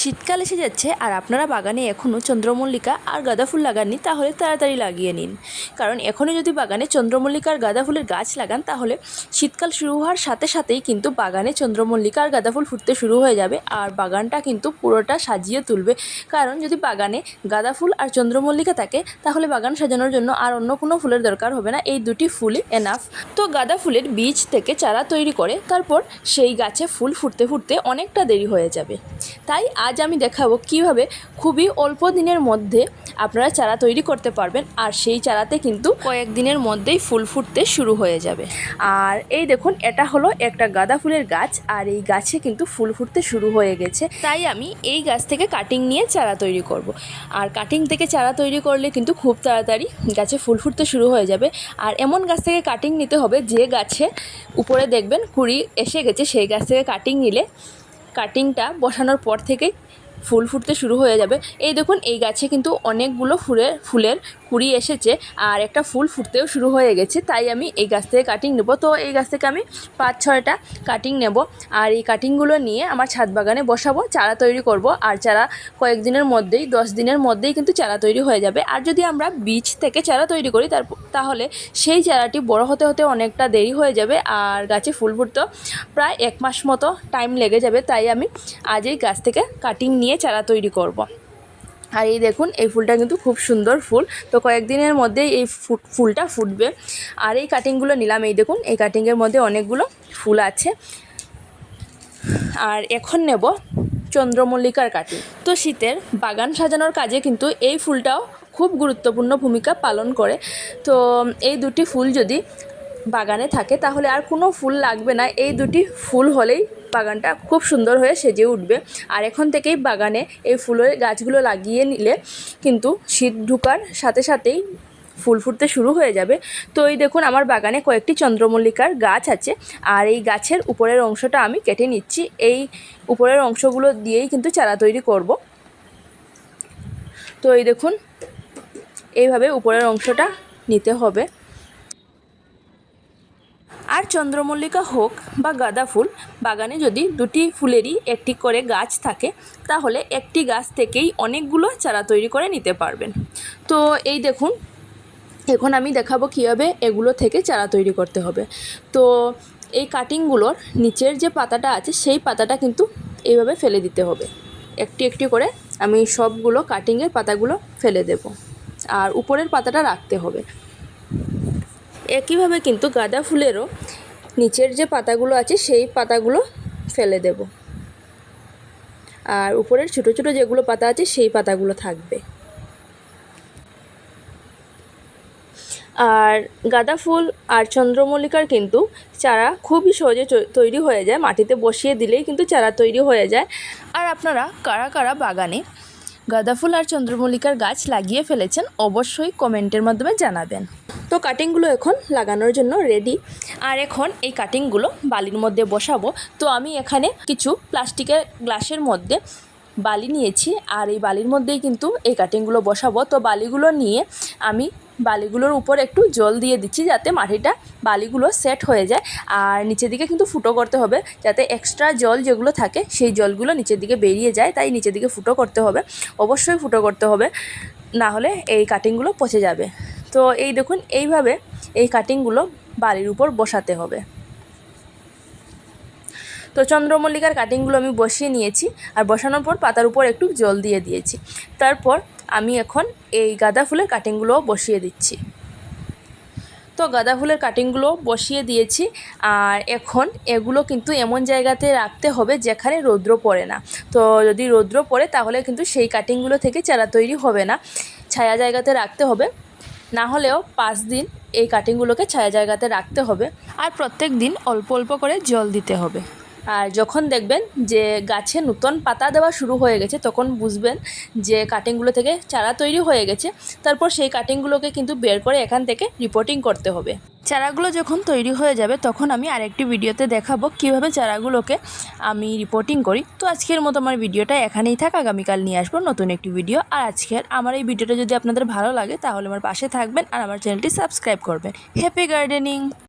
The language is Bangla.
শীতকাল এসে যাচ্ছে আর আপনারা বাগানে এখনও চন্দ্রমল্লিকা আর গাঁদা ফুল লাগাননি, তাহলে তাড়াতাড়ি লাগিয়ে নিন। কারণ এখনও যদি বাগানে চন্দ্রমল্লিকা আর গাঁদা ফুলের গাছ লাগান, তাহলে শীতকাল শুরু হওয়ার সাথে সাথেই কিন্তু বাগানে চন্দ্রমল্লিকা আর গাঁদা ফুল ফুটতে শুরু হয়ে যাবে আর বাগানটা কিন্তু পুরোটা সাজিয়ে তুলবে। কারণ যদি বাগানে গাঁদা ফুল আর চন্দ্রমল্লিকা থাকে, তাহলে বাগান সাজানোর জন্য আর অন্য কোনো ফুলের দরকার হবে না। এই দুটি ফুলই এনাফ তো গাঁদা ফুলের বীজ থেকে চারা তৈরি করে, তারপর সেই গাছে ফুল ফুটতে ফুটতে অনেকটা দেরি হয়ে যাবে। তাই আজ আমি দেখাবো কীভাবে খুবই অল্প দিনের মধ্যে আপনারা চারা তৈরি করতে পারবেন, আর সেই চারাতে কিন্তু কয়েকদিনের মধ্যেই ফুল ফুটতে শুরু হয়ে যাবে। আর এই দেখুন, এটা হলো একটা গাঁদা ফুলের গাছ, আর এই গাছে কিন্তু ফুল ফুটতে শুরু হয়ে গেছে। তাই আমি এই গাছ থেকে কাটিং নিয়ে চারা তৈরি করব। আর কাটিং থেকে চারা তৈরি করলে কিন্তু খুব তাড়াতাড়ি গাছে ফুল ফুটতে শুরু হয়ে যাবে। আর এমন গাছ থেকে কাটিং নিতে হবে, যে গাছে উপরে দেখবেন কুড়ি এসে গেছে, সেই গাছ থেকে কাটিং নিলে কাটিংটা বসানোর পর থেকেই ফুল ফুটতে শুরু হয়ে যাবে। এই দেখুন, এই গাছে কিন্তু অনেকগুলো ফুলের ফুলের কুড়ি এসেছে আর একটা ফুল ফুটতেও শুরু হয়ে গেছে, তাই আমি এই গাছ থেকে কাটিং নেব। তো এই গাছ থেকে আমি পাঁচ, ছয়টা কাটিং নেব আর এই কাটিংগুলো নিয়ে আমার ছাদ বাগানে বসাবো, চারা তৈরি করব। আর চারা কয়েকদিনের মধ্যেই, দশ দিনের মধ্যেই কিন্তু চারা তৈরি হয়ে যাবে। আর যদি আমরা বীজ থেকে চারা তৈরি করি, তার তাহলে সেই চারাটি বড় হতে হতে অনেকটা দেরি হয়ে যাবে আর গাছে ফুল ফুটতেও প্রায় এক মাস মতো টাইম লেগে যাবে, তাই আমি আজ এই গাছ থেকে কাটিং নিয়ে চারা তৈরি করব। আর এই দেখুন, এই ফুলটা কিন্তু খুব সুন্দর ফুল। তো কয়েকদিনের মধ্যেই এই ফুলটা ফুটবে। আর এই কাটিংগুলো নিলাম, এই দেখুন, এই কাটিংয়ের মধ্যে অনেকগুলো ফুল আছে। আর এখন নেব চন্দ্রমল্লিকার কাটিং তো শীতের বাগান সাজানোর কাজে কিন্তু এই ফুলটাও খুব গুরুত্বপূর্ণ ভূমিকা পালন করে। তো এই দুটি ফুল যদি বাগানে থাকে, তাহলে আর কোনো ফুল লাগবে না। এই দুটি ফুল হলেই বাগানটা খুব সুন্দর হয়ে সেজে উঠবে। আর এখন থেকেই বাগানে এই ফুলের গাছগুলো লাগিয়ে নিলে কিন্তু শীত ঢুকার সাথে সাথেই ফুল ফুটতে শুরু হয়ে যাবে। তো এই দেখুন, আমার বাগানে কয়েকটি চন্দ্রমল্লিকার গাছ আছে। আর এই গাছের উপরের অংশটা আমি কেটে নিচ্ছি। এই উপরের অংশগুলো দিয়েই কিন্তু চারা তৈরি করব। তো এই দেখুন, এইভাবে উপরের অংশটা নিতে হবে। আর চন্দ্রমল্লিকা হোক বা গাঁদা ফুল, বাগানে যদি দুটি ফুলেরই একটি করে গাছ থাকে, তাহলে একটি গাছ থেকেই অনেকগুলো চারা তৈরি করে নিতে পারবেন। তো এই দেখুন, এখন আমি দেখাবো কীভাবে এগুলো থেকে চারা তৈরি করতে হবে। তো এই কাটিংগুলোর নিচের যে পাতাটা আছে, সেই পাতাটা কিন্তু এইভাবে ফেলে দিতে হবে। একটি একটি করে আমি সবগুলো কাটিংয়ের পাতাগুলো ফেলে দেব। আর উপরের পাতাটা রাখতে হবে। একইভাবে কিন্তু গাঁদা ফুলেরও নিচের যে পাতাগুলো আছে, সেই পাতাগুলো ফেলে দেব। আর উপরের ছোটো ছোটো যেগুলো পাতা আছে, সেই পাতাগুলো থাকবে। আর গাঁদা ফুল আর চন্দ্রমল্লিকার কিন্তু চারা খুবই সহজে তৈরি হয়ে যায়। মাটিতে বসিয়ে দিলেই কিন্তু চারা তৈরি হয়ে যায়। আর আপনারা কারা কারা বাগানে গাঁদা ফুল আর চন্দ্রমল্লিকার গাছ লাগিয়ে ফেলেছেন, অবশ্যই কমেন্টের মাধ্যমে জানাবেন। তো কাটিংগুলো এখন লাগানোর জন্য রেডি আর এখন এই কাটিংগুলো বালির মধ্যে বসাবো। তো আমি এখানে কিছু প্লাস্টিকের গ্লাসের মধ্যে বালি নিয়েছি। আর এই বালির মধ্যেই কিন্তু এই কাটিংগুলো বসাবো। তো বালিগুলো নিয়ে আমি বালিগুলোর উপর একটু জল দিয়ে দিচ্ছি যাতে মাটিটা বালিগুলো সেট হয়ে যায়। আর নিচের দিকে কিন্তু ফুটো করতে হবে যাতে এক্সট্রা জল যেগুলো থাকে সেই জলগুলো নিচের দিকে বেরিয়ে যায়। তাই নিচের দিকে ফুটো করতে হবে। অবশ্যই ফুটো করতে হবে। না হলে এই কাটিংগুলো পচে যাবে। তো এই দেখুন, এইভাবে এই কাটিংগুলো বালির উপর বসাতে হবে। তো চন্দ্রমল্লিকার কাটিংগুলো আমি বসিয়ে নিয়েছি, আর বসানোর পর পাতার উপর একটু জল দিয়ে দিয়েছি। তারপর আমি এখন এই গাঁদা ফুলের কাটিংগুলোও বসিয়ে দিচ্ছি। তো গাঁদা ফুলের কাটিংগুলো বসিয়ে দিয়েছি, আর এখন এগুলো কিন্তু এমন জায়গাতে রাখতে হবে যেখানে রৌদ্র পড়ে না। তো যদি রৌদ্র পড়ে তাহলে কিন্তু সেই কাটিংগুলো থেকে চারা তৈরি হবে না। ছায়া জায়গাতে রাখতে হবে। না হলেও পাঁচ দিন এই কাটিংগুলোকে ছায়া জায়গাতে রাখতে হবে আর প্রত্যেক দিন অল্প অল্প করে জল দিতে হবে। আর যখন দেখবেন যে গাছে নতুন পাতা দেওয়া শুরু হয়ে গেছে, তখন বুঝবেন যে কাটিংগুলো থেকে চারা তৈরি হয়ে গেছে। তারপর সেই কাটিংগুলোকে কিন্তু বের করে এখান থেকে রিপোর্টিং করতে হবে। চারাগুলো যখন তৈরি হয়ে যাবে, তখন আমি আরেকটি ভিডিওতে দেখাবো কীভাবে চারাগুলোকে আমি রিপোর্টিং করি। তো আজকের মতো আমার ভিডিওটা এখানেই থাক, আগামীকাল নিয়ে আসব নতুন একটি ভিডিও আর আজকের আমার এই ভিডিওটা যদি আপনাদের ভালো লাগে, তাহলে আমার পাশে থাকবেন আর আমার চ্যানেলটি সাবস্ক্রাইব করবেন। Happy gardening